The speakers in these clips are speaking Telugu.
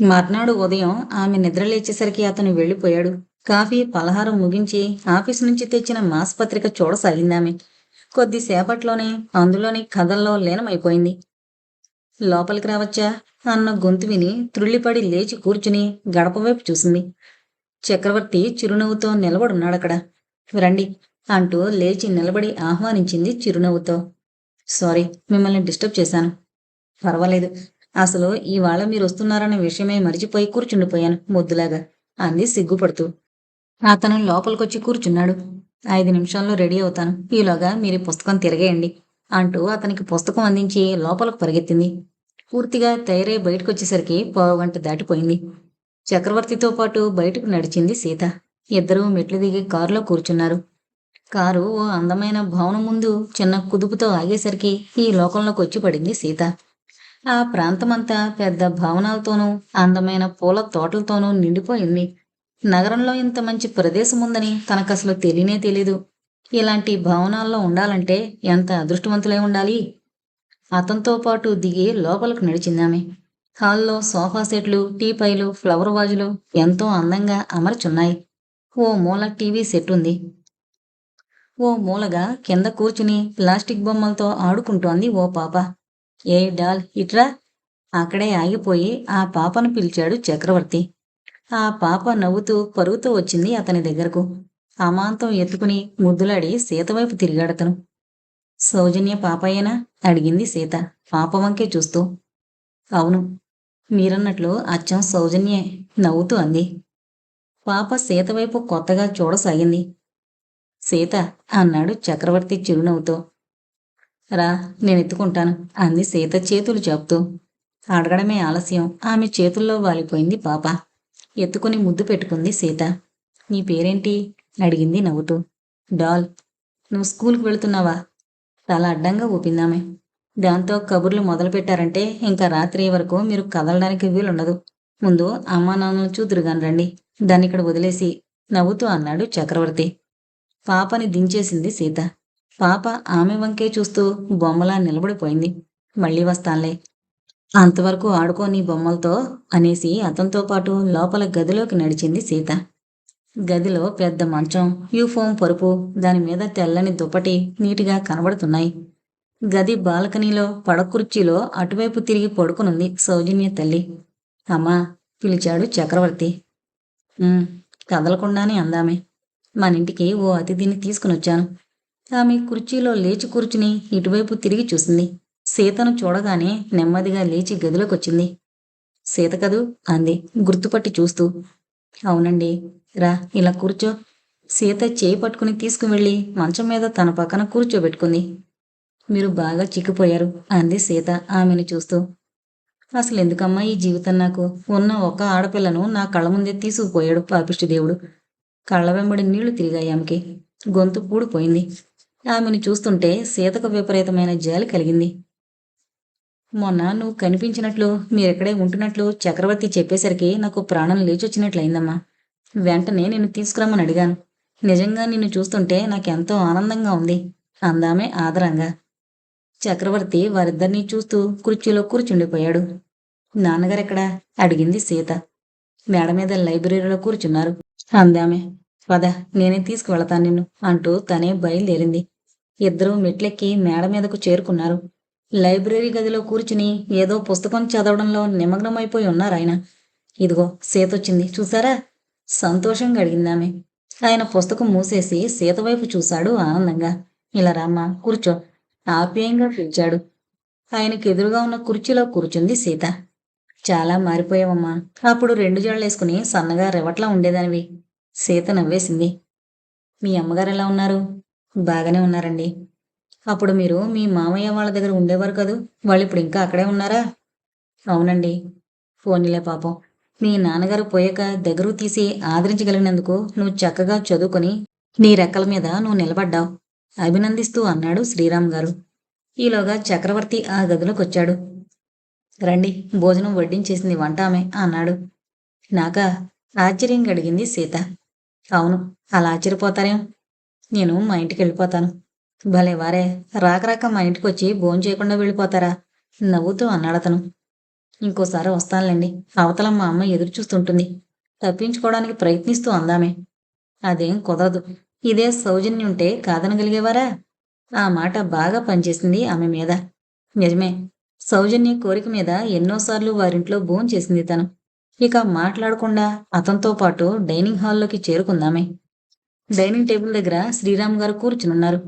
మర్నాడు ఉదయం ఆమె నిద్రలేచేసరికి అతను వెళ్ళిపోయాడు. కాఫీ పలహారం ముగించి ఆఫీస్ నుంచి తెచ్చిన మాసపత్రిక చూడసాగిందామె. కొద్దిసేపట్లోనే అందులోని కథల్లో లీనమైపోయింది. లోపలికి రావచ్చా? అన్న గొంతు విని త్రుళ్ళిపడి లేచి కూర్చుని గడప వైపు చూసింది. చక్రవర్తి చిరునవ్వుతో నిలబడున్నాడక్కడ. రండి అంటూ లేచి నిలబడి ఆహ్వానించింది చిరునవ్వుతో. సారీ మిమ్మల్ని డిస్టర్బ్ చేశాను. పర్వాలేదు అసలు ఇవాళ మీరు వస్తున్నారన్న విషయమే మరిచిపోయి కూర్చుండిపోయాను ముద్దులాగా అంది సిగ్గుపడుతూ. అతను లోపలికొచ్చి కూర్చున్నాడు. ఐదు నిమిషాల్లో రెడీ అవుతాను. ఈలోగా మీరు పుస్తకం తిరగేయండి అంటూ అతనికి పుస్తకం అందించి లోపలకు పరిగెత్తింది. పూర్తిగా తయారై బయటకు వచ్చేసరికి పావుగంట దాటిపోయింది. చక్రవర్తితో పాటు బయటకు నడిచింది సీత. ఇద్దరూ మెట్లు దిగి కారులో కూర్చున్నారు. కారు ఓ అందమైన భవనం ముందు చిన్న కుదుపుతో ఆగేసరికి ఈ లోకంలోకి వచ్చి పడింది సీత. ఆ ప్రాంతమంతా పెద్ద భవనాలతోనూ అందమైన పూల తోటలతోనూ నిండిపోయింది. నగరంలో ఇంత మంచి ప్రదేశం ఉందని తనకసలు తెలియనే తెలీదు. ఇలాంటి భవనాల్లో ఉండాలంటే ఎంత అదృష్టవంతులై ఉండాలి? అతనితో పాటు దిగి లోపలికి నడిచిందామె. హాల్లో సోఫా సెట్లు టీపైలు ఫ్లవర్ వాజులు ఎంతో అందంగా అమర్చున్నాయి. ఓ మూల టీవీ సెట్ ఉంది ఓ మూలగా కింద కూర్చుని ప్లాస్టిక్ బొమ్మలతో ఆడుకుంటోంది ఓ పాప. ఏ డాల్ ఇట్రా అక్కడే ఆగిపోయి ఆ పాపను పిలిచాడు చక్రవర్తి. ఆ పాప నవ్వుతూ పరుగుతూ వచ్చింది అతని దగ్గరకు. అమాంతం ఎత్తుకుని ముద్దులాడి సీత వైపు తిరిగాడతను. సౌజన్య పాపయ్యేనా అడిగింది సీత పాపవంకే చూస్తూ. అవును మీరన్నట్లు అచ్చం సౌజన్యే నవ్వుతూ అంది. పాప సీత వైపు కొత్తగా చూడసాగింది. సీత అన్నాడు చక్రవర్తి చిరునవ్వుతో. రా నేను ఎత్తుకుంటాను అంది సీత చేతులు చాపుతూ అడగడమే ఆలస్యం ఆమె చేతుల్లో వాలిపోయింది పాప. ఎత్తుకుని ముద్దు పెట్టుకుంది సీత. నీ పేరేంటి? అడిగింది నవ్వుతూ. డాల్ నువ్వు స్కూల్కి వెళుతున్నావా? తల అడ్డంగా ఊపిందామె. దాంతో కబుర్లు మొదలు పెట్టారంటే ఇంకా రాత్రి వరకు మీరు కదలడానికి వీలుండదు. ముందు అమ్మా నాన్నలు చూదురుగాని రండి దాన్ని ఇక్కడ వదిలేసి నవ్వుతూ అన్నాడు చక్రవర్తి. పాపని దించేసింది సీత. పాప ఆమె వంకే చూస్తూ బొమ్మలా నిలబడిపోయింది. మళ్ళీ వస్తానులే. అంతవరకు ఆడుకోని బొమ్మలతో అనేసి అతనితో పాటు లోపల గదిలోకి నడిచింది సీత. గదిలో పెద్ద మంచం యూఫోమ్ పరుపు దాని మీద తెల్లని దుప్పటి నీటిగా కనబడుతున్నాయి. గది బాల్కనీలో పడకుర్చీలో అటువైపు తిరిగి పడుకునుంది సౌజన్య తల్లి. అమ్మా పిలిచాడు చక్రవర్తి. కదలకుండానే అందామే. మన ఇంటికి ఓ అతిథిని తీసుకునొచ్చాను. ఆమె కుర్చీలో లేచి కూర్చుని ఇటువైపు తిరిగి చూసింది. సీతను చూడగానే నెమ్మదిగా లేచి గదిలోకొచ్చింది. సీత కదూ? అంది గుర్తుపట్టి చూస్తూ. అవునండి. రా ఇలా కూర్చో. సీత చేయి పట్టుకుని తీసుకువెళ్ళి మంచం మీద తన పక్కన కూర్చోబెట్టుకుంది. మీరు బాగా చిక్కిపోయారు అంది సీత ఆమెను చూస్తూ. అసలు ఎందుకమ్మా ఈ జీవితం నాకు? ఉన్న ఒక ఆడపిల్లను నా కళ్ళ ముందే తీసుకుపోయాడు పాపిష్టి దేవుడు. కళ్ళ వెంబడి నీళ్ళు తిరిగాయి ఆమెకి. గొంతు పూడిపోయింది. ఆమెను చూస్తుంటే సీతకు విపరీతమైన జాలి కలిగింది. మొన్న నువ్వు కనిపించినట్లు మీరెక్కడే ఉంటున్నట్లు చక్రవర్తి చెప్పేసరికి నాకు ప్రాణం లేచొచ్చినట్లయిందమ్మా. వెంటనే నిన్ను తీసుకురమ్మని అడిగాను. నిజంగా నిన్ను చూస్తుంటే నాకెంతో ఆనందంగా ఉంది. అందామే ఆదరంగా. చక్రవర్తి వారిద్దరినీ చూస్తూ కుర్చీలో కూర్చుండిపోయాడు. నాన్నగారెక్కడా? అడిగింది సీత. మేడ మీద లైబ్రరీలో కూర్చున్నారు. అందామే పద నేనే తీసుకువెళతాను నిన్ను అంటూ తనే బయలుదేరింది. ఇద్దరూ మెట్లెక్కి మేడ మీదకు చేరుకున్నారు. లైబ్రరీ గదిలో కూర్చుని ఏదో పుస్తకం చదవడంలో నిమగ్నమైపోయి ఉన్నారాయన ఇదిగో సీత వచ్చింది చూసారా సంతోషంగా అడిగిందామె. ఆయన పుస్తకం మూసేసి సీత వైపు చూశాడు ఆనందంగా. ఇలా రామ్మా కూర్చో. ఆప్యాయంగా పిలిచాడు. ఆయనకు ఎదురుగా ఉన్న కుర్చీలో కూర్చుంది సీత. చాలా మారిపోయావమ్మా. అప్పుడు రెండు జడలేసుకుని సన్నగా రెవట్లా ఉండేదానివి. సీత నవ్వేసింది. మీ అమ్మగారు ఎలా ఉన్నారు? బాగానే ఉన్నారండి. అప్పుడు మీరు మీ మామయ్య వాళ్ళ దగ్గర ఉండేవారు కదూ? వాళ్ళు ఇప్పుడు ఇంకా అక్కడే ఉన్నారా? అవునండి. ఫోన్లే పాపం. మీ నాన్నగారు పోయాక దగ్గరకు తీసి ఆదరించగలిగినందుకు నువ్వు చక్కగా చదువుకొని నీ రెక్కల మీద నువ్వు నిలబడ్డావు. అభినందిస్తూ అన్నాడు శ్రీరామ్ గారు. ఈలోగా చక్రవర్తి ఆ గదిలోకి వచ్చాడు. రండి భోజనం వడ్డించేసింది వంట ఆమె అన్నాడు. నాక ఆశ్చర్యంగా అడిగింది సీత. అవును అలా ఆశ్చర్యపోతారేం? నేను మా ఇంటికి వెళ్ళిపోతాను. భలే వారే రాక రాక మా ఇంటికి వచ్చి భోజనం చేయకుండా వెళ్ళిపోతారా? నవ్వుతూ అన్నాడతను ఇంకోసారి వస్తానులేండి అవతల మా అమ్మ ఎదురు చూస్తుంటుంది. తప్పించుకోవడానికి ప్రయత్నిస్తూ అందామే. అదేం కుదరదు ఇదే సౌజన్యం ఉంటే కాదనగలిగేవారా? ఆ మాట బాగా పనిచేసింది ఆమె మీద. నిజమే సౌజన్య కోరిక మీద ఎన్నోసార్లు వారింట్లో భోజనం చేసింది తను. ఇక మాట్లాడకుండా అతనితో పాటు డైనింగ్ హాల్లోకి చేరుకుందామే. డైనింగ్ టేబుల్ దగ్గర శ్రీరామ్ గారు కూర్చునున్నారు.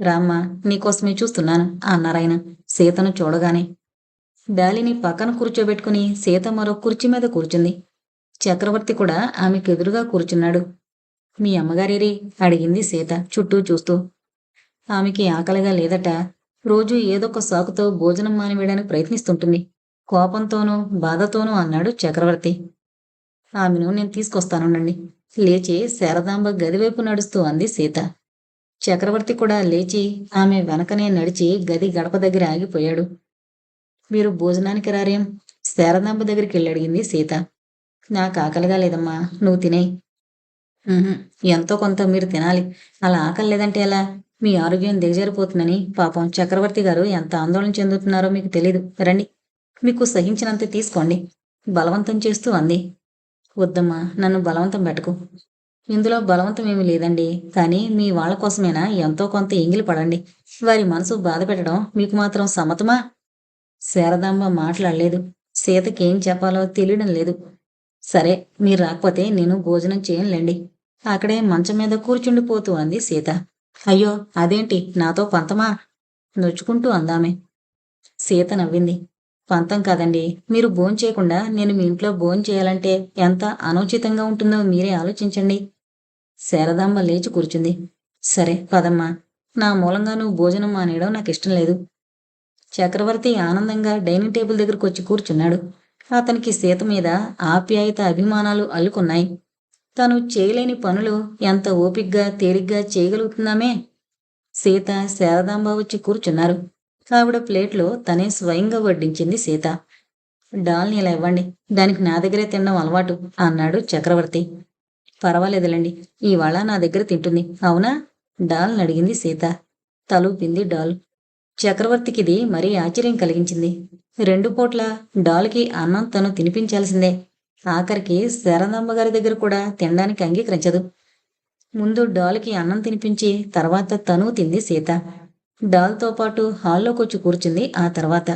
రామ్మ నీకోసమే చూస్తున్నాను అన్నారాయన సీతను చూడగానే డాలిని పక్కన కూర్చోబెట్టుకుని సీత మరో కుర్చీ మీద కూర్చుంది. చక్రవర్తి కూడా ఆమెకు ఎదురుగా కూర్చున్నాడు. మీ అమ్మగారేరి అడిగింది సీత చుట్టూ చూస్తూ. ఆమెకి ఆకలిగా లేదట. రోజు ఏదొక సాకుతో భోజనం మానివేయడానికి ప్రయత్నిస్తుంటుంది. కోపంతోనూ బాధతోనూ అన్నాడు చక్రవర్తి. ఆమెను నేను తీసుకొస్తానుండండి. లేచి శారదాంబ గదివైపు నడుస్తూ అంది సీత. చక్రవర్తి కూడా లేచి ఆమె వెనకనే నడిచి గది గడప దగ్గర ఆగిపోయాడు. మీరు భోజనానికి రారేం? శారదాంబ దగ్గరికి వెళ్ళి అడిగింది సీత. నాకు ఆకలిగా లేదమ్మా నువ్వు తినే. ఎంతో కొంత మీరు తినాలి. అలా ఆకలి లేదంటే ఎలా? మీ ఆరోగ్యం దిగజారిపోతుందని పాపం చక్రవర్తి గారు ఎంత ఆందోళన చెందుతున్నారో మీకు తెలీదు. రండి. మీకు సహించినంత తీసుకోండి. బలవంతం చేస్తూ అంది. వద్దమ్మా నన్ను బలవంతం పెట్టకు. ఇందులో బలవంతం ఏమీ లేదండి. కానీ మీ వాళ్ళ కోసమైనా ఎంతో కొంత ఎంగిలి పడండి. వారి మనసు బాధ పెట్టడం మీకు మాత్రం సమ్మతమా? శారదాంబ మాట్లాడలేదు. సీతకేం చెప్పాలో తెలియడం లేదు. సరే మీరు రాకపోతే నేను భోజనం చేయనులేండి. అక్కడే మంచం మీద కూర్చుండిపోతూ అంది సీత. అయ్యో అదేంటి? నాతో పంతమా? నొచ్చుకుంటూ అందామే. సీత నవ్వింది. పంతం కాదండి. మీరు భోజనం చేయకుండా నేను మీ ఇంట్లో భోజనం చేయాలంటే ఎంత అనుచితంగా ఉంటుందో మీరే ఆలోచించండి. శారదాంబ లేచి కూర్చుంది. సరే పదమ్మా. నా మూలంగా నువ్వు భోజనం మానేయడం నాకు ఇష్టం లేదు. చక్రవర్తి ఆనందంగా డైనింగ్ టేబుల్ దగ్గరకు వచ్చి కూర్చున్నాడు. అతనికి సీత మీద ఆప్యాయత అభిమానాలు అల్లుకున్నాయి. తను చేయలేని పనులు ఎంత ఓపిగ్గా తేలిగ్గా చేయగలుగుతున్నామే? సీత శారదాంబ వచ్చి కూర్చున్నారు. ఆవిడ ప్లేట్లో తనే స్వయంగా వడ్డించింది సీత. డాల్ని ఇలా ఇవ్వండి దానికి నా దగ్గరే తినడం అలవాటు అన్నాడు చక్రవర్తి. పర్వాలేదులేండి ఇవాళ నా దగ్గర తింటుంది. అవునా? డాల్ని అడిగింది సీత. తలూపింది డాల్. చక్రవర్తికిది మరీ ఆశ్చర్యం కలిగించింది. రెండు పూట్ల డాల్కి అన్నం తను తినిపించాల్సిందే. ఆఖరికి శరదమ్మగారి గారి దగ్గర కూడా తినడానికి అంగీకరించదు. ముందు డాల్కి అన్నం తినిపించి తర్వాత తను తింది సీత. డాల్తో పాటు హాల్లోకి వచ్చి కూర్చుంది ఆ తర్వాత.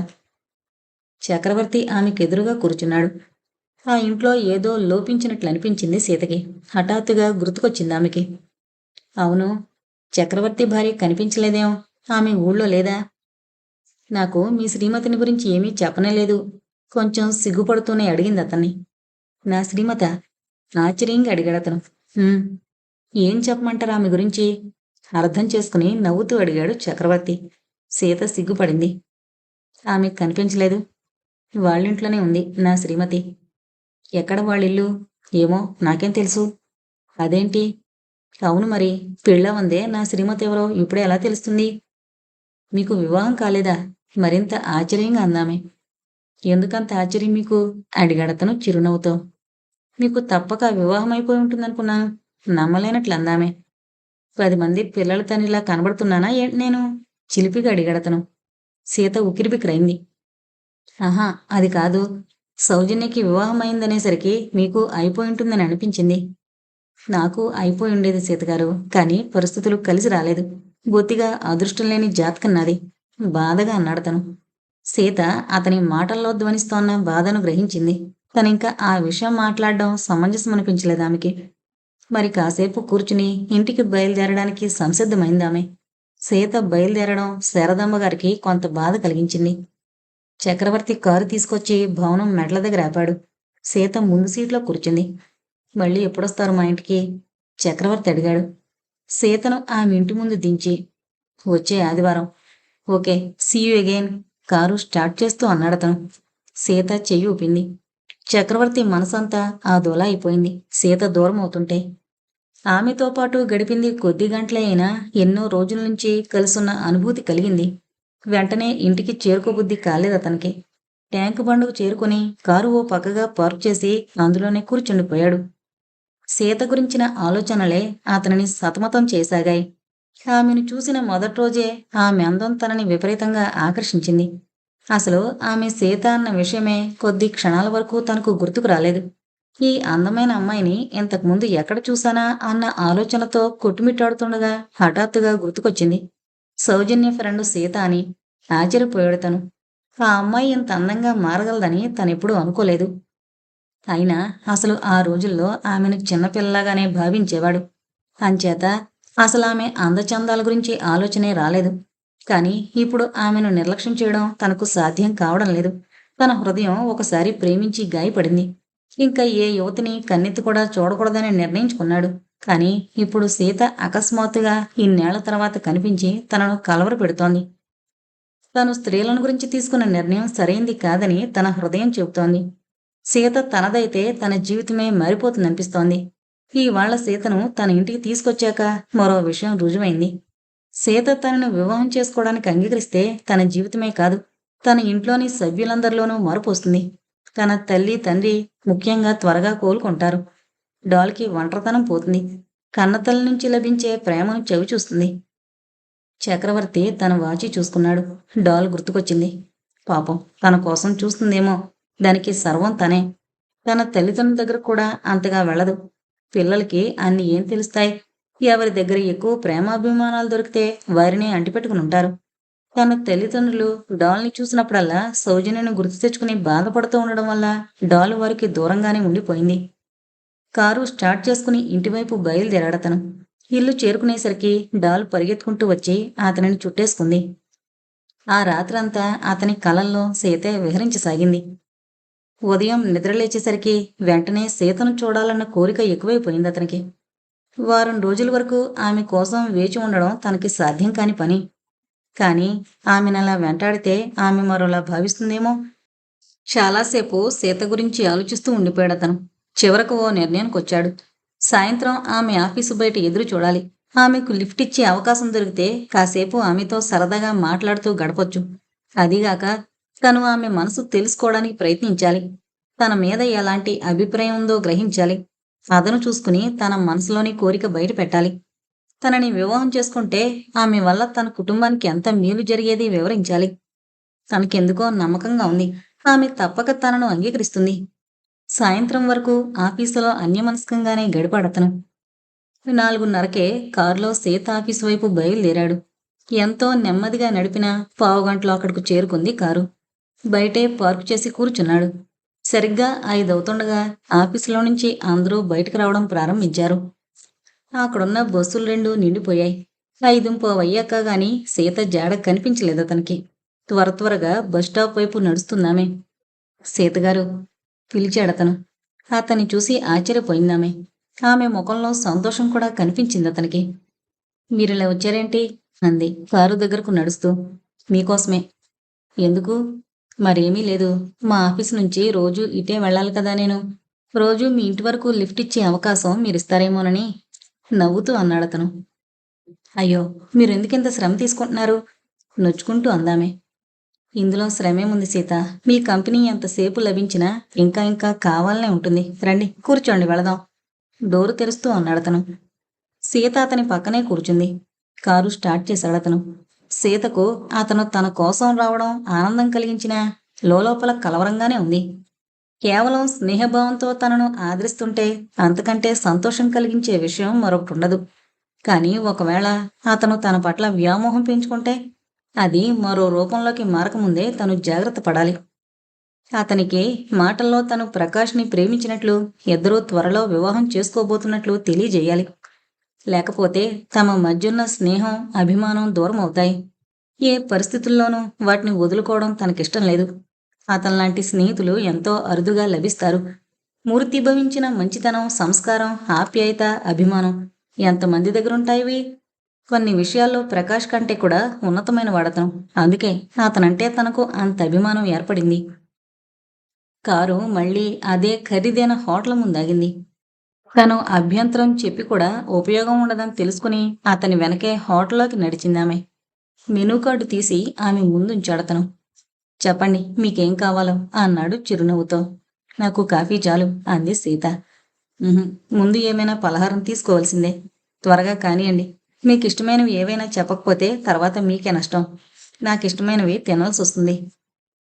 చక్రవర్తి ఆమెకు ఎదురుగా కూర్చున్నాడు. ఆ ఇంట్లో ఏదో లోపించినట్లు అనిపించింది సీతకి. హఠాత్తుగా గుర్తుకొచ్చింది ఆమెకి. అవును చక్రవర్తి భార్య కనిపించలేదేం ఆమె ఊళ్ళో లేదా? నాకు మీ శ్రీమతిని గురించి ఏమీ చెప్పనేలేదు కొంచెం సిగ్గుపడుతూనే అడిగింది అతన్ని. నా శ్రీమత ఆశ్చర్యంగా అడిగాడు అతను. ఏం చెప్పమంటారు ఆమె గురించి? అర్థం చేసుకుని నవ్వుతూ అడిగాడు చక్రవర్తి. సీత సిగ్గుపడింది. ఆమె కనిపించలేదు. వాళ్ళింట్లోనే ఉంది నా శ్రీమతి. ఎక్కడ వాళ్ళిల్లు? ఏమో నాకేం తెలుసు. అదేంటి? అవును మరి పెళ్ళ ఉందే నా శ్రీమతి ఎవరో ఇప్పుడే ఎలా తెలుస్తుంది? మీకు వివాహం కాలేదా? మరింత ఆశ్చర్యంగా అందామే. ఎందుకంత ఆశ్చర్యం మీకు? అడిగాడతను చిరునవ్వుతో. మీకు తప్పక వివాహం అయిపోయి ఉంటుందనుకున్నాను. నమ్మలేనట్లు అందామే. పది మంది పిల్లల తనిలా కనబడుతున్నానా? ఏంటి నేను చిలిపిగా అడిగడతను. సీత ఉకిరిబిక్కిరైంది ఆహా అది కాదు. సౌజన్యకి వివాహం అయిందనేసరికి మీకు అయిపోయి ఉంటుందని అనిపించింది. నాకు అయిపోయి ఉండేది సీతగారు కానీ పరిస్థితులు కలిసి రాలేదు. బొత్తిగా అదృష్టం లేని జాతకం నాది. బాధగా అన్నాడు తను సీత అతని మాటల్లో ధ్వనిస్తోన్న బాధను గ్రహించింది. తనింకా ఆ విషయం మాట్లాడడం సమంజసం అనిపించలేదు ఆమెకి. మరి కాసేపు కూర్చుని ఇంటికి బయలుదేరడానికి సంసిద్ధమైందామె. సీత బయలుదేరడం శారదమ్మ గారికి కొంత బాధ కలిగించింది. చక్రవర్తి కారు తీసుకొచ్చి భవనం మెడల దగ్గర ఆపాడు. సీత ముందు సీట్లో కూర్చుంది. మళ్ళీ ఎప్పుడొస్తారు మా ఇంటికి? చక్రవర్తి అడిగాడు. సీతను ఆమె ఇంటి ముందు దించి వచ్చే ఆదివారం. Okay see you again car start చేస్తూ అన్నాడతను. సీత చెయ్యి ఊపింది. చక్రవర్తి మనసంతా ఆ దొల అయిపోయింది. సీత దూరం అవుతుంటే ఆమెతో పాటు గడిపింది కొద్ది గంటలే అయినా ఎన్నో రోజుల నుంచి కలుసున్న అనుభూతి కలిగింది. వెంటనే ఇంటికి చేరుకోబుద్ధి కాలేదు అతనికి. ట్యాంకు బండుకు చేరుకుని కారు ఓ పక్కగా పార్క్ చేసి అందులోనే కూర్చుండిపోయాడు. సీత గురించిన ఆలోచనలే అతనిని సతమతం చేశాగాయి. ఆమెను చూసిన మొదటి రోజే ఆమె అందం తనని విపరీతంగా ఆకర్షించింది. అసలు ఆమె సీత అన్న విషయమే కొద్ది క్షణాల వరకు తనకు గుర్తుకు రాలేదు. ఈ అందమైన అమ్మాయిని ఇంతకుముందు ఎక్కడ చూసానా అన్న ఆలోచనతో కొట్టుమిట్టాడుతుండగా హఠాత్తుగా గుర్తుకొచ్చింది. సౌజన్య ఫ్రెండ్ సీత అని ఆశ్చర్యపోయాడు తను. ఆ అమ్మాయి ఇంత అందంగా మారగలదని తనెప్పుడూ అనుకోలేదు. అయినా అసలు ఆ రోజుల్లో ఆమెను చిన్నపిల్లలాగానే భావించేవాడు. అంచేత అసలు ఆమె అందచందాల గురించి ఆలోచనే రాలేదు. కానీ ఇప్పుడు ఆమెను నిర్లక్ష్యం చేయడం తనకు సాధ్యం కావడం లేదు. తన హృదయం ఒకసారి ప్రేమించి గాయపడింది. ఇంకా ఏ యువతిని కన్నెత్తి కూడా చూడకూడదని నిర్ణయించుకున్నాడు. కానీ ఇప్పుడు సీత అకస్మాత్తుగా ఇన్నేళ్ళ తర్వాత కనిపించి తనను కలవర పెడుతోంది. తను స్త్రీలను గురించి తీసుకున్న నిర్ణయం సరైంది కాదని తన హృదయం చెబుతోంది. సీత తనదైతే తన జీవితమే మారిపోతుందనిపిస్తోంది. ఇవాళ్ళ వాళ్ళ సీతను తన ఇంటికి తీసుకొచ్చాక మరో విషయం రుజువైంది. సీత తనను వివాహం చేసుకోవడానికి అంగీకరిస్తే తన జీవితమే కాదు తన ఇంట్లోని సభ్యులందరిలోనూ మార్పు వస్తుంది. తన తల్లి తండ్రి ముఖ్యంగా త్వరగా కోలుకుంటారు. డాల్కి ఒంటరితనం పోతుంది. కన్నతల నుంచి లభించే ప్రేమను చెవి చూస్తుంది. చక్రవర్తి తన వాచి చూసుకున్నాడు. డాల్ గుర్తుకొచ్చింది. పాపం తన కోసం చూస్తుందేమో. దానికి సర్వం తనే. తన తల్లిదండ్రుల దగ్గర కూడా అంతగా వెళ్ళదు. పిల్లలకి అన్ని ఏం తెలుస్తాయి? ఎవరి దగ్గర ఎక్కువ ప్రేమాభిమానాలు దొరికితే వారినే అంటిపెట్టుకుని ఉంటారు. తన తల్లిదండ్రులు డాల్ని చూసినప్పుడల్లా సౌజన్యను గుర్తు తెచ్చుకుని బాధపడుతూ ఉండడం వల్ల డాల్ వారికి దూరంగానే ఉండిపోయింది. కారు స్టార్ట్ చేసుకుని ఇంటివైపు బయలుదేరాడతను ఇల్లు చేరుకునేసరికి డాల్ పరిగెత్తుకుంటూ వచ్చి అతనిని చుట్టేసుకుంది. ఆ రాత్రంతా అతని కలల్లో సీతే విహరించసాగింది. ఉదయం నిద్రలేచేసరికి వెంటనే సీతను చూడాలన్న కోరిక ఎక్కువైపోయింది అతనికి. వారం రోజుల వరకు ఆమె కోసం వేచి ఉండడం తనకి సాధ్యం కాని పని. కానీ ఆమెనలా వెంటాడితే ఆమె మరోలా భావిస్తుందేమో? చాలాసేపు సీత గురించి ఆలోచిస్తూ ఉండిపోయాడు అతను. చివరకు ఓ నిర్ణయానికి వచ్చాడు సాయంత్రం ఆమె ఆఫీసు బయట ఎదురు చూడాలి. ఆమెకు లిఫ్ట్ ఇచ్చే అవకాశం దొరికితే కాసేపు ఆమెతో సరదాగా మాట్లాడుతూ గడపొచ్చు. అదిగాక తను ఆమె మనసు తెలుసుకోవడానికి ప్రయత్నించాలి. తన మీద ఎలాంటి అభిప్రాయం ఉందో గ్రహించాలి. అదను చూసుకుని తన మనసులోని కోరిక బయట పెట్టాలి. తనని వివాహం చేసుకుంటే ఆమె వల్ల తన కుటుంబానికి ఎంత మేలు జరిగేది వివరించాలి. తనకెందుకో నమ్మకంగా ఉంది. ఆమె తప్పక తనను అంగీకరిస్తుంది. సాయంత్రం వరకు ఆఫీసులో అన్యమనస్కంగానే గడిపాడతను నాలుగున్నరకే కారులో సీత ఆఫీసు వైపు బయలుదేరాడు. ఎంతో నెమ్మదిగా నడిపిన పావుగంటలో అక్కడకు చేరుకుంది కారు. బయటే పార్కు చేసి కూర్చున్నాడు. సరిగ్గా ఐదవుతుండగా ఆఫీసులో నుంచి అందరూ బయటకు రావడం ప్రారంభించారు. అక్కడున్న బస్సులు రెండు నిండిపోయాయి. ఐదుంపో అయ్యాక గాని సీత జాడ కనిపించలేదు అతనికి. త్వర త్వరగా బస్టాప్ వైపు నడుస్తున్నామే. సీతగారు పిలిచాడతను. అతన్ని చూసి ఆశ్చర్యపోయిందామే. ఆమె ముఖంలో సంతోషం కూడా కనిపించింది అతనికి. మీరిలా వచ్చారేంటి? అంది కారు దగ్గరకు నడుస్తూ. మీకోసమే. ఎందుకు? మరేమీ లేదు. మా ఆఫీస్ నుంచి రోజు ఇటే వెళ్ళాలి కదా నేను. రోజు మీ ఇంటి వరకు లిఫ్ట్ ఇచ్చే అవకాశం మీరిస్తారేమోనని నవ్వుతూ అన్నాడు అతను. అయ్యో మీరు ఎందుకింత శ్రమ తీసుకుంటున్నారు? నొచ్చుకుంటూ అందామే. ఇందులో శ్రమేముంది సీత? మీ కంపెనీ ఎంతసేపు లభించినా ఇంకా ఇంకా కావాలనే ఉంటుంది. రండి కూర్చోండి వెళదాం. డోరు తెరుస్తూ అన్నాడతను సీత అతని పక్కనే కూర్చుంది. కారు స్టార్ట్ చేశాడతను సీతకు అతను తన కోసం రావడం ఆనందం కలిగించిన లోపల కలవరంగానే ఉంది. కేవలం స్నేహభావంతో తనను ఆదరిస్తుంటే అంతకంటే సంతోషం కలిగించే విషయం మరొకటి ఉండదు కానీ ఒకవేళ అతను తన పట్ల వ్యామోహం పెంచుకుంటే అది మరో రూపంలోకి మారకముందే తను జాగ్రత్త పడాలి. అతనికి మాటల్లో తను ప్రకాష్ని ప్రేమించినట్లు ఇద్దరూ త్వరలో వివాహం చేసుకోబోతున్నట్లు తెలియజేయాలి. లేకపోతే తమ మధ్యున్న స్నేహం అభిమానం దూరం అవుతాయి. ఏ పరిస్థితుల్లోనూ వాటిని వదులుకోవడం తనకిష్టం లేదు. అతనిలాంటి స్నేహితులు ఎంతో అరుదుగా లభిస్తారు. మూర్తిభవించిన మంచితనం సంస్కారం ఆప్యాయత అభిమానం ఎంతమంది దగ్గరుంటాయివి? కొన్ని విషయాల్లో ప్రకాష్ కంటే కూడా ఉన్నతమైన వాడతను. అందుకే అతనంటే తనకు అంత అభిమానం ఏర్పడింది. కారు మళ్ళీ అదే ఖరీదైన హోటల్ ముందాగింది. తను అభ్యంతరం చెప్పి కూడా ఉపయోగం ఉండదని తెలుసుకుని అతని వెనకే హోటల్లోకి నడిచిందామె. మెనూ కార్డు తీసి ఆమె ముందుంచాడతను చెప్పండి మీకేం కావాలో అన్నాడు చిరునవ్వుతో. నాకు కాఫీ చాలు అంది సీత. ముందు ఏమైనా పలహారం తీసుకోవాల్సిందే. త్వరగా కానియండి. మీకు ఇష్టమైనవి ఏవైనా చెప్పకపోతే తర్వాత మీకే నష్టం. నాకు ఇష్టమైనవి తినాల్సి వస్తుంది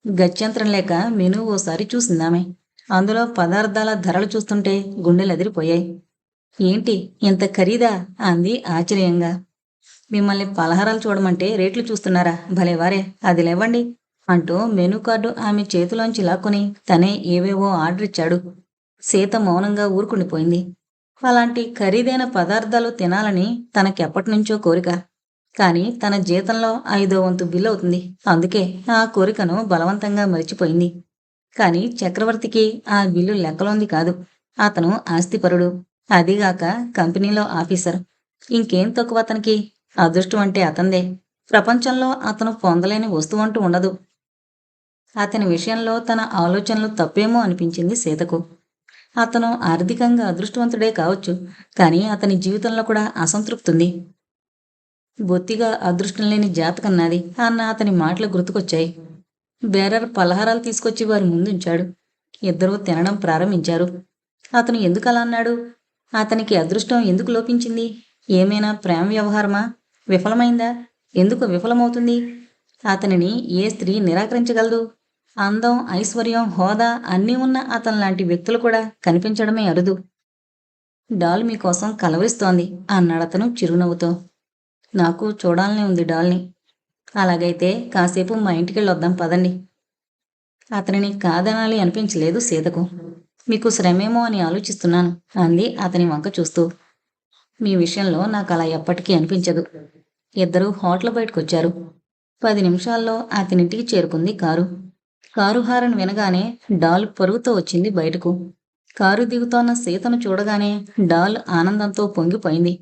గత్యంతరం లేక మెనూ ఓసారి చూసిందామె. అందులో పదార్థాల ధరలు చూస్తుంటే గుండెలు అదిరిపోయాయి. ఏంటి ఇంత ఖరీదా? అంది ఆశ్చర్యంగా. మిమ్మల్ని పలహారాలు చూడమంటే రేట్లు చూస్తున్నారా? భలేవారే అది లేవండి అంటూ మెనూ కార్డు ఆమె చేతిలోంచి లాక్కుని తనే ఏవేవో ఆర్డర్ ఇచ్చాడు. సీత మౌనంగా ఊరుకుండిపోయింది. అలాంటి ఖరీదైన పదార్థాలు తినాలని తనకెప్పటినుంచో కోరిక. కానీ తన జీతంలో ఐదో వంతు బిల్లు అవుతుంది. అందుకే ఆ కోరికను బలవంతంగా మరిచిపోయింది. కానీ చక్రవర్తికి ఆ బిల్లు లెక్కలోంది కాదు. అతను ఆస్తిపరుడు. అదిగాక కంపెనీలో ఆఫీసర్. ఇంకేం తక్కువ అతనికి? అదృష్టం అంటే అతందే. ప్రపంచంలో అతను పొందలేని వస్తువు అంటూ ఉండదు. అతని విషయంలో తన ఆలోచనలు తప్పేమో అనిపించింది సీతకు. అతను ఆర్థికంగా అదృష్టవంతుడే కావచ్చు కానీ అతని జీవితంలో కూడా అసంతృప్తి ఉంది బొత్తిగా అదృష్టం లేని జాతకం నాది అన్న అతని మాటలు గుర్తుకొచ్చాయి. బేరర్ పలహారాలు తీసుకొచ్చి వారి ముందుంచాడు ఇద్దరూ తినడం ప్రారంభించారు. అతను ఎందుకు అలా అన్నాడు? అతనికి అదృష్టం ఎందుకు లోపించింది? ఏమైనా ప్రేమ వ్యవహారమా? విఫలమైందా? ఎందుకు విఫలమవుతుంది? అతనిని ఏ స్త్రీ నిరాకరించగలదు? అందం ఐశ్వర్యం హోదా అన్నీ ఉన్న అతని లాంటి వ్యక్తులు కూడా కనిపించడమే అరుదు. డాల్ మీకోసం కలవరిస్తోంది అన్నాడతను చిరునవ్వుతో. నాకు చూడాలనే ఉంది డాల్ని. అలాగైతే కాసేపు మా ఇంటికి వెళ్ళొద్దాం పదండి. అతనిని కాదనాలి అనిపించలేదు సీతకు. మీకు శ్రమేమో అని ఆలోచిస్తున్నాను అంది అతని వంక చూస్తూ. మీ విషయంలో నాకు అలా ఎప్పటికీ అనిపించదు. ఇద్దరూ హోటల్ బయటకొచ్చారు. పది నిమిషాల్లో అతనింటికి చేరుకుంది కారు. కారు హారన్ వినగానే డాల్ పరుగుతో వచ్చింది బయటకు. కారు దిగుతోన్న సీతను చూడగానే డాల్ ఆనందంతో పొంగిపోయింది.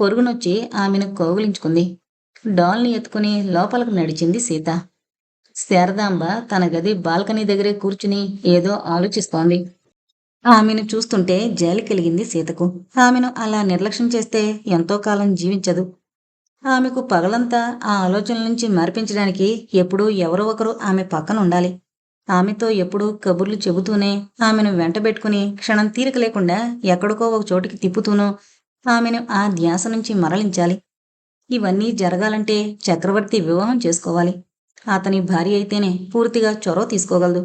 పొరుగునొచ్చి ఆమెను కౌగిలించుకుంది. డాల్ని ఎత్తుకుని లోపలకు నడిచింది సీత. శారదాంబ తన గది బాల్కనీ దగ్గరే కూర్చుని ఏదో ఆలోచిస్తోంది. ఆమెను చూస్తుంటే జాలి కలిగింది సీతకు. ఆమెను అలా నిర్లక్ష్యం చేస్తే ఎంతో కాలం జీవించదు. ఆమెకు పగలంతా ఆ ఆలోచన నుంచి మార్పించడానికి ఎప్పుడూ ఎవరో ఒకరు ఆమె పక్కన ఉండాలి. ఆమెతో ఎప్పుడూ కబుర్లు చెబుతూనే ఆమెను వెంటబెట్టుకుని క్షణం తీరిక లేకుండా ఎక్కడికో ఒక చోటికి తిప్పుతూనో ఆమెను ఆ ధ్యాస నుంచి మరలించాలి. ఇవన్నీ జరగాలంటే చక్రవర్తి వివాహం చేసుకోవాలి. అతని భార్య అయితేనే పూర్తిగా చొరవ తీసుకోగలదు.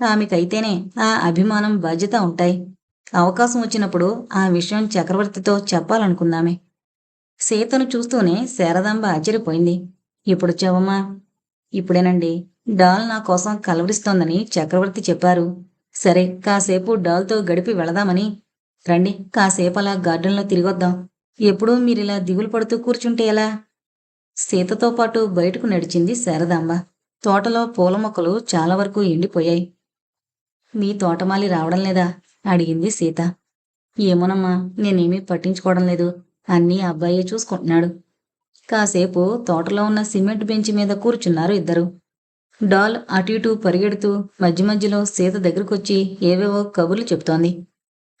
ఆమెకైతేనే ఆ అభిమానం బాధ్యత ఉంటాయి. అవకాశం వచ్చినప్పుడు ఆ విషయం చక్రవర్తితో చెప్పాలనుకుందామే. సీతను చూస్తూనే శారదాంబ ఆశ్చర్యపోయింది. ఇప్పుడు చెవమ్మా ఇప్పుడేనండి. డాల్ నా కోసం కలవరిస్తోందని చక్రవర్తి చెప్పారు. సరే కాసేపు డాల్తో గడిపి వెళదామని. రండి కాసేపు అలా గార్డెన్లో తిరిగొద్దాం. ఎప్పుడూ మీరిలా దిగులు పడుతూ కూర్చుంటే ఎలా? సీతతో పాటు బయటకు నడిచింది శారదాంబ. తోటలో పూల మొక్కలు చాలా వరకు ఎండిపోయాయి. మీ తోటమాలి రావడం లేదా? అడిగింది సీత. ఏమోనమ్మా నేనేమీ పట్టించుకోవడం లేదు. అన్నీ ఆ అబ్బాయే చూసుకుంటున్నాడు. కాసేపు తోటలో ఉన్న సిమెంట్ బెంచ్ మీద కూర్చున్నారు ఇద్దరు. డాల్ అటు ఇటు పరిగెడుతూ మధ్య మధ్యలో సీత దగ్గరకొచ్చి ఏవేవో కబుర్లు చెప్తోంది.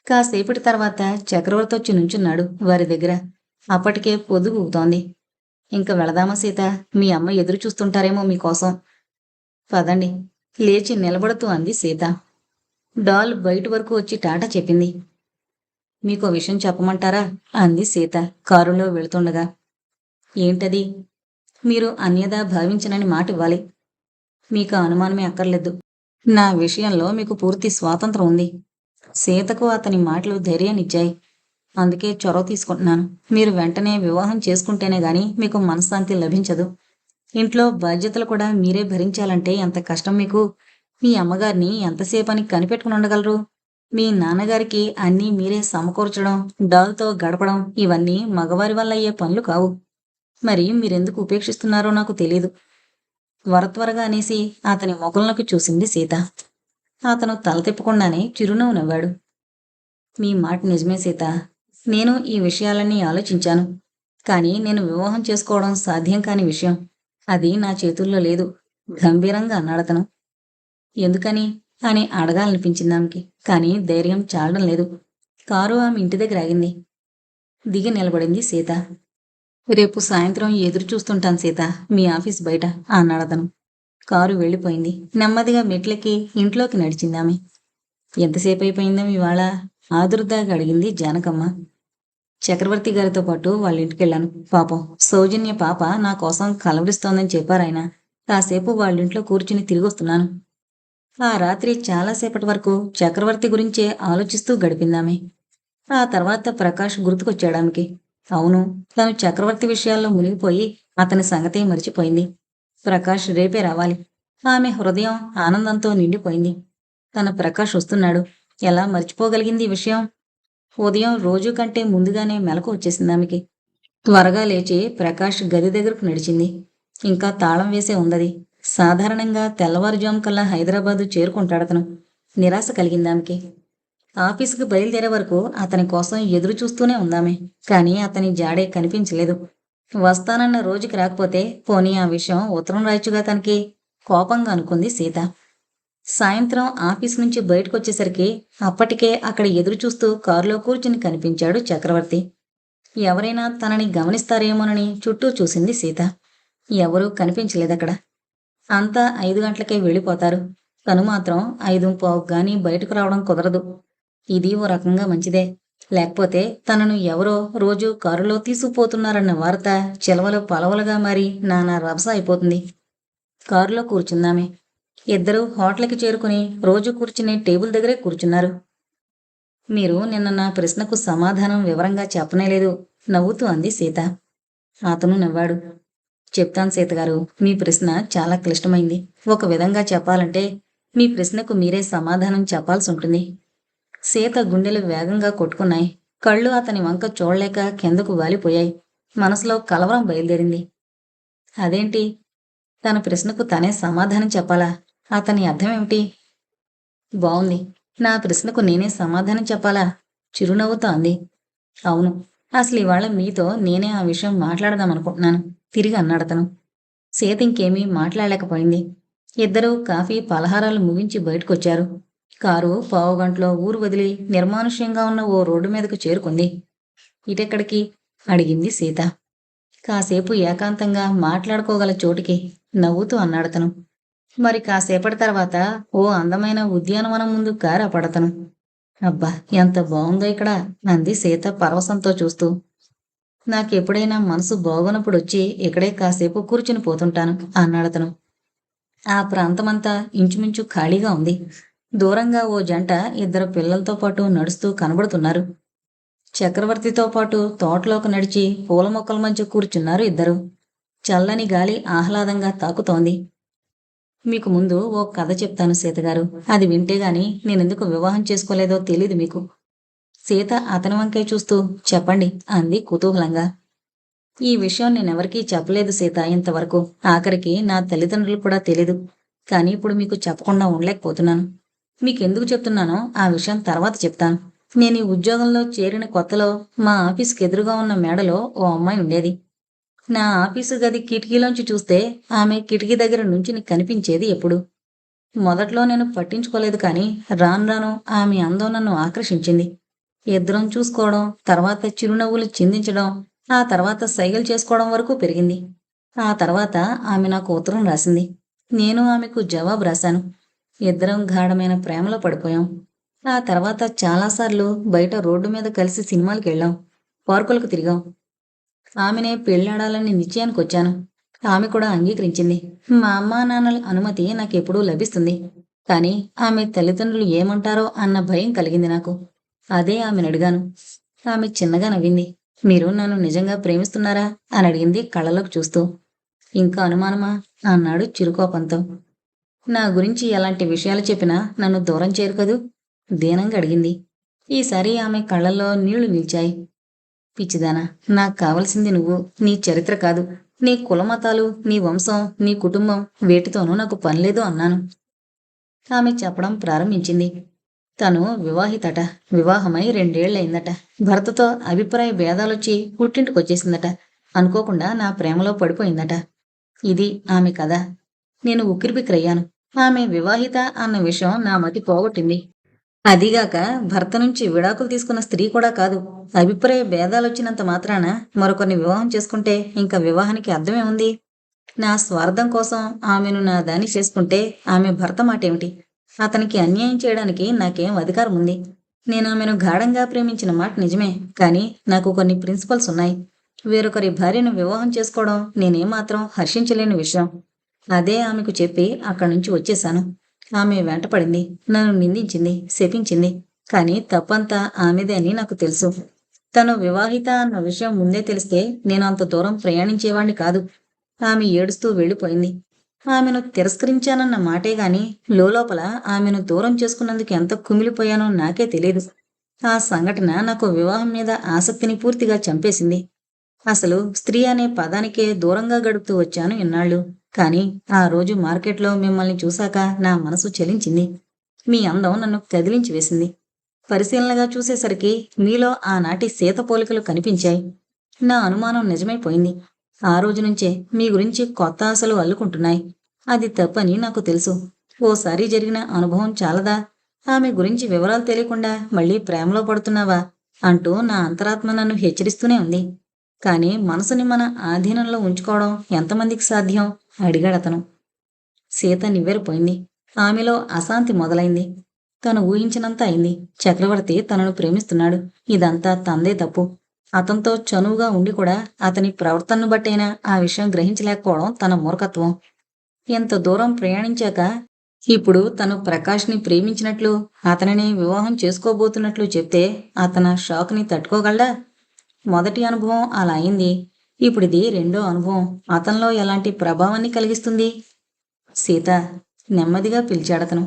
కాసేపటి తర్వాత చక్రవర్తి వచ్చి నుంచున్నాడు వారి దగ్గర. అప్పటికే పొద్దుగూగుతోంది ఇంకా వెళదామా సీత? మీ అమ్మ ఎదురు చూస్తుంటారేమో మీకోసం. పదండి. లేచి నిలబడుతూ అంది సీత. డాల్ బయట వరకు వచ్చి టాటా చెప్పింది. మీకో విషయం చెప్పమంటారా? అంది సీత కారులో వెళుతుండగా. ఏంటది? మీరు అన్యదా భావించనని మాట ఇవ్వాలి. మీకు అనుమానమే అక్కర్లేదు. నా విషయంలో మీకు పూర్తి స్వాతంత్రం ఉంది. సీతకు అతని మాటలు ధైర్యాన్నిచ్చాయి అందుకే చొరవ తీసుకుంటున్నాను. మీరు వెంటనే వివాహం చేసుకుంటేనే గాని మీకు మనశ్శాంతి లభించదు. ఇంట్లో బాధ్యతలు కూడా మీరే భరించాలంటే ఎంత కష్టం మీకు? మీ అమ్మగారిని ఎంతసేపని కనిపెట్టుకుని ఉండగలరు? మీ నాన్నగారికి అన్నీ మీరే సమకూర్చడం డాల్తో గడపడం ఇవన్నీ మగవారి వల్ల అయ్యే పనులు కావు. మరి మీరెందుకు ఉపేక్షిస్తున్నారో నాకు తెలీదు. త్వర త్వరగా అనేసి అతని మొగల్లోకి చూసింది సీత. అతను తల తిప్పకుండానే చిరునవ్వు నవ్వాడు. మీ మాట నిజమే సీత. నేను ఈ విషయాలన్నీ ఆలోచించాను. కానీ నేను వివాహం చేసుకోవడం సాధ్యం కాని విషయం. అది నా చేతుల్లో లేదు. గంభీరంగా అన్నాడతను ఎందుకని? అని అడగాలనిపించింది ఆమెకి. కానీ ధైర్యం చాలడం లేదు. కారు ఆమె ఇంటి దగ్గర ఆగింది. దిగి నిలబడింది సీత. రేపు సాయంత్రం ఎదురు చూస్తుంటాను సీత. మీ ఆఫీస్ బయట అన్నాడతను కారు వెళ్ళిపోయింది. నెమ్మదిగా మెట్లకి ఇంట్లోకి నడిచిందామె. ఎంతసేపు అయిపోయిందో ఇవాళ ఆదుర్దాగా అడిగింది జానకమ్మ. చక్రవర్తి గారితో పాటు వాళ్ళ ఇంటికి వెళ్ళాను పాపం సౌజన్య పాప నా కోసం కలవరిస్తోందని చెప్పారాయన కాసేపు వాళ్ళింట్లో కూర్చుని తిరిగొస్తున్నాను. ఆ రాత్రి చాలాసేపటి వరకు చక్రవర్తి గురించే ఆలోచిస్తూ గడిపిందామె. ఆ తర్వాత ప్రకాష్ గుర్తుకొచ్చాడామెకి అవును తను చక్రవర్తి విషయాల్లో మునిగిపోయి అతని సంగతే మరిచిపోయింది. ప్రకాష్ రేపే రావాలి. ఆమె హృదయం ఆనందంతో నిండిపోయింది. తన ప్రకాష్ వస్తున్నాడు. ఎలా మర్చిపోగలిగింది ఈ విషయం? ఉదయం రోజు కంటే ముందుగానే మెలకు వచ్చేసింది ఆమెకి. త్వరగా లేచి ప్రకాష్ గది దగ్గరకు నడిచింది. ఇంకా తాళం వేసే ఉందది. సాధారణంగా తెల్లవారుజాము కల్లా హైదరాబాదు చేరుకుంటాడతను నిరాశ కలిగింది ఆమెకి. ఆఫీసుకు బయలుదేరే వరకు అతని కోసం ఎదురు చూస్తూనే ఉందామే. కానీ అతని జాడే కనిపించలేదు. వస్తానన్న రోజుకి రాకపోతే పోనీ ఆ విషయం ఉత్తరం రాయచుగా తనకి? కోపంగా అనుకుంది సీత. సాయంత్రం ఆఫీస్ నుంచి బయటకు వచ్చేసరికి అప్పటికే అక్కడ ఎదురు చూస్తూ కారులో కూర్చుని కనిపించాడు చక్రవర్తి. ఎవరైనా తనని గమనిస్తారేమోనని చుట్టూ చూసింది సీత. ఎవరూ కనిపించలేదక్కడ. అంతా ఐదు గంటలకే వెళ్ళిపోతారు. తను మాత్రం ఐదు పావు కానీ బయటకు రావడం కుదరదు. ఇది ఓ రకంగా మంచిదే. లేకపోతే తనను ఎవరో రోజు కారులో తీసుకుపోతున్నారన్న వార్త చిలవలు పలవలుగా మారి నానా రభస అయిపోతుంది. కారులో కూర్చుందామే. ఇద్దరూ హోటల్కి చేరుకుని రోజు కూర్చునే టేబుల్ దగ్గరే కూర్చున్నారు. మీరు నిన్న నా ప్రశ్నకు సమాధానం వివరంగా చెప్పనేలేదు నవ్వుతూ అంది సీత. అతను నవ్వాడు. చెప్తాను సీతగారు మీ ప్రశ్న చాలా క్లిష్టమైంది. ఒక విధంగా చెప్పాలంటే మీ ప్రశ్నకు మీరే సమాధానం చెప్పాల్సి ఉంటుంది. సీత గుండెలు వేగంగా కొట్టుకున్నాయి. కళ్ళు అతని వంక చూడలేక కిందకు వాలిపోయాయి. మనసులో కలవరం బయలుదేరింది. అదేంటి? తన ప్రశ్నకు తనే సమాధానం చెప్పాలా? అతని అర్థమేమిటి? బావుంది. నా ప్రశ్నకు నేనే సమాధానం చెప్పాలా? చిరునవ్వుతో అంది. అవును. అసలు ఇవాళ మీతో నేనే ఆ విషయం మాట్లాడదామనుకుంటున్నాను తిరిగి అన్నాడతను సీత ఇంకేమీ మాట్లాడలేకపోయింది. ఇద్దరూ కాఫీ పలహారాలు ముగించి బయటకొచ్చారు. కారు పావుగంటలో ఊరు వదిలి నిర్మానుష్యంగా ఉన్న ఓ రోడ్డు మీదకు చేరుకుంది. ఇటెక్కడికి? అడిగింది సీత. కాసేపు ఏకాంతంగా మాట్లాడుకోగల చోటికి నవ్వుతూ అన్నాడతను మరి కాసేపటి తర్వాత ఓ అందమైన ఉద్యానవనం ముందు కారు పడతను అబ్బా ఎంత బాగుందో ఇక్కడ అంది సీత పరవశంతో చూస్తూ. నాకెప్పుడైనా మనసు బాగోనప్పుడు వచ్చి ఇక్కడే కాసేపు కూర్చుని పోతుంటాను అన్నాడతను ఆ ప్రాంతమంతా ఇంచుమించు ఖాళీగా ఉంది. దూరంగా ఓ జంట ఇద్దరు పిల్లలతో పాటు నడుస్తూ కనబడుతున్నారు. చక్రవర్తితో పాటు తోటలోకి నడిచి పూల మొక్కల మధ్య కూర్చున్నారు ఇద్దరు. చల్లని గాలి ఆహ్లాదంగా తాకుతోంది. మీకు ముందు ఓ కథ చెప్తాను సీతగారు అది వింటే గాని నేనెందుకు వివాహం చేసుకోలేదో తెలీదు మీకు. సీత అతని వంకే చూస్తూ చెప్పండి అంది కుతూహలంగా. ఈ విషయం నేనెవరికీ చెప్పలేదు సీత ఇంతవరకు. ఆఖరికి నా తల్లిదండ్రులు కూడా తెలీదు. కానీ ఇప్పుడు మీకు చెప్పకుండా ఉండలేకపోతున్నాను. మీకెందుకు చెప్తున్నానో ఆ విషయం తర్వాత చెప్తాను. నేను ఈ ఉద్యోగంలో చేరిన కొత్తలో మా ఆఫీస్కి ఎదురుగా ఉన్న మేడలో ఓ అమ్మాయి ఉండేది. నా ఆఫీసు గది కిటికీలోంచి చూస్తే ఆమె కిటికీ దగ్గర నుంచి కనిపించేది ఎప్పుడు. మొదట్లో నేను పట్టించుకోలేదు కానీ రాను రాను ఆమె అందం నన్ను ఆకర్షించింది. ఇద్దరం చూసుకోవడం తర్వాత చిరునవ్వులు చిందించడం ఆ తర్వాత సైగలు చేసుకోవడం వరకు పెరిగింది. ఆ తర్వాత ఆమె నాకు ఉత్తరం రాసింది. నేను ఆమెకు జవాబు రాశాను. ఇద్దరం గాఢమైన ప్రేమలో పడిపోయాం. ఆ తర్వాత చాలాసార్లు బయట రోడ్డు మీద కలిసి సినిమాలకు వెళ్ళాం. పార్కులకు తిరిగాం. ఆమెనే పెళ్ళాడాలని నిశ్చయానికి వచ్చాను. ఆమె కూడా అంగీకరించింది. మా అమ్మా నాన్నల అనుమతి నాకు ఎప్పుడూ లభిస్తుంది. కానీ ఆమె తల్లిదండ్రులు ఏమంటారో అన్న భయం కలిగింది నాకు. అదే ఆమెను అడిగాను. ఆమె చిన్నగా నవ్వింది. మీరు నన్ను నిజంగా ప్రేమిస్తున్నారా? అని అడిగింది కళ్ళలోకి చూస్తూ. ఇంకా అనుమానమా? అన్నాడు చిరుకోపంతో. నా గురించి ఎలాంటి విషయాలు చెప్పినా నన్ను దూరం చేయరు కదూ? దీనంగా అడిగింది. ఈసారి ఆమె కళ్ళల్లో నీళ్ళు నిలిచాయి. పిచ్చిదానా నాకు కావలసింది నువ్వు నీ చరిత్ర కాదు. నీ కులమతాలు నీ వంశం నీ కుటుంబం వేటితోనూ నాకు పనిలేదు అన్నాను. ఆమె చెప్పడం ప్రారంభించింది. తను వివాహితట వివాహమై రెండేళ్ళయిందట. భర్తతో అభిప్రాయ భేదాలొచ్చి పుట్టింటికొచ్చేసిందట. అనుకోకుండా నా ప్రేమలో పడిపోయిందట. ఇది ఆమె కథ. నేను ఉక్కిరిబిక్కిరయ్యాను. ఆమె వివాహిత అన్న విషయం నా మతి పోగొట్టింది. అదిగాక భర్త నుంచి విడాకులు తీసుకున్న స్త్రీ కూడా కాదు. అభిప్రాయ భేదాలు వచ్చినంత మాత్రాన మరొకరిని వివాహం చేసుకుంటే ఇంకా వివాహానికి అర్థమే ఉంది. నా స్వార్థం కోసం ఆమెను నా దాని చేసుకుంటే ఆమె భర్త మాటేమిటి? అతనికి అన్యాయం చేయడానికి నాకేం అధికారం ఉంది. నేను ఆమెను గాఢంగా ప్రేమించిన మాట నిజమే కానీ నాకు కొన్ని ప్రిన్సిపల్స్ ఉన్నాయి. వేరొకరి భార్యను వివాహం చేసుకోవడం నేనేమాత్రం హర్షించలేని విషయం. అదే ఆమెకు చెప్పి అక్కడి నుంచి వచ్చేశాను. ఆమె వెంటపడింది నన్ను నిందించింది శపించింది. కానీ తప్పంతా ఆమెదే అని నాకు తెలుసు. తను వివాహిత అన్న విషయం ముందే తెలిస్తే నేను అంత దూరం ప్రయాణించేవాణ్ణి కాదు. ఆమె ఏడుస్తూ వెళ్ళిపోయింది. ఆమెను తిరస్కరించానన్న మాటే గాని లోపల ఆమెను దూరం చేసుకున్నందుకు ఎంత కుమిలిపోయానో నాకే తెలియదు ఆ సంఘటన నాకు వివాహం మీద ఆసక్తిని పూర్తిగా చంపేసింది. అసలు స్త్రీ అనే పదానికే దూరంగా గడుపుతూ వచ్చాను ఇన్నాళ్ళు. కానీ ఆ రోజు మార్కెట్లో మిమ్మల్ని చూశాక నా మనసు చలించింది. మీ అందం నన్ను కదిలించి వేసింది. పరిశీలనగా చూసేసరికి మీలో ఆనాటి సీత పోలికలు కనిపించాయి. నా అనుమానం నిజమైపోయింది. ఆ రోజు నుంచే మీ గురించి కొత్త ఆశలు అల్లుకుంటున్నాయి. అది తప్పని నాకు తెలుసు. ఓసారి జరిగిన అనుభవం చాలదా? ఆమె గురించి వివరాలు తెలియకుండా మళ్ళీ ప్రేమలో పడుతున్నావా? అంటూ నా అంతరాత్మ నన్ను హెచ్చరిస్తూనే ఉంది. కానీ మనసుని మన ఆధీనంలో ఉంచుకోవడం ఎంతమందికి సాధ్యం? అడిగాడతను. సీత నివ్వెరపోయింది. ఆమెలో అశాంతి మొదలైంది. తను ఊహించినంత అయింది. చక్రవర్తి తనను ప్రేమిస్తున్నాడు. ఇదంతా తందే తప్పు. అతనితో చనువుగా ఉండి కూడా అతని ప్రవర్తనను బట్టైనా ఆ విషయం గ్రహించలేకపోవడం తన మూర్ఖత్వం. ఎంత దూరం ప్రయాణించాక ఇప్పుడు తను ప్రకాష్ని ప్రేమించినట్లు అతనిని వివాహం చేసుకోబోతున్నట్లు చెప్తే అతన షాక్ని తట్టుకోగలడా? మొదటి అనుభవం అలా అయింది. ఇప్పుడు ఇది రెండో అనుభవం. అతనిలో ఎలాంటి ప్రభావాన్ని కలిగిస్తుంది? సీత నెమ్మదిగా పిలిచాడతను.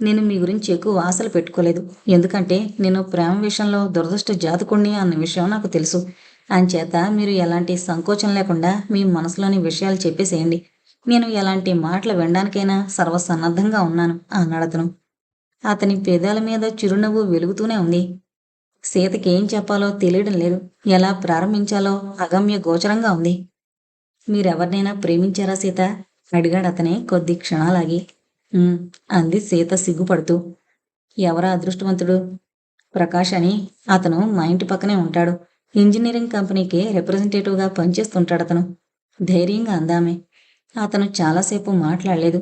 నేను మీ గురించి ఎక్కువ ఆశలు పెట్టుకోలేదు. ఎందుకంటే నేను ప్రేమ విషయంలో దురదృష్ట జాతకుణ్ణి అన్న విషయం నాకు తెలుసు. అంచేత మీరు ఎలాంటి సంకోచం లేకుండా మీ మనసులోని విషయాలు చెప్పేసేయండి. నేను ఎలాంటి మాటలు వినడానికైనా సర్వసన్నద్ధంగా ఉన్నాను అన్నాడతను. అతని పెదాల మీద చిరునవ్వు వెలుగుతూనే ఉంది. సీతకి ఏం చెప్పాలో తెలియడం లేదు. ఎలా ప్రారంభించాలో అగమ్య గోచరంగా ఉంది. మీరెవరినైనా ప్రేమించారా సీత? అడిగాడు అతనే కొద్ది క్షణాలాగి. అంది సీత సిగ్గుపడుతూ. ఎవరా అదృష్టవంతుడు? ప్రకాష్ అని అతను మా ఇంటి పక్కనే ఉంటాడు. ఇంజనీరింగ్ కంపెనీకి రిప్రజెంటేటివ్గా పనిచేస్తుంటాడు అతను. ధైర్యంగా అందామే. అతను చాలాసేపు మాట్లాడలేదు.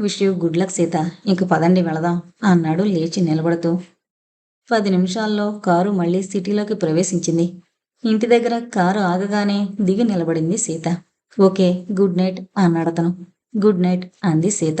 Wish you good luck Sita. ఇంక పదండి వెళదాం అన్నాడు లేచి నిలబడుతూ. పది నిమిషాల్లో కారు మళ్ళీ సిటీలోకి ప్రవేశించింది. ఇంటి దగ్గర కారు ఆగగానే దిగి నిలబడింది సీత. ఓకే గుడ్ నైట్ అన్నాడతను. గుడ్ నైట్ అంది సీత.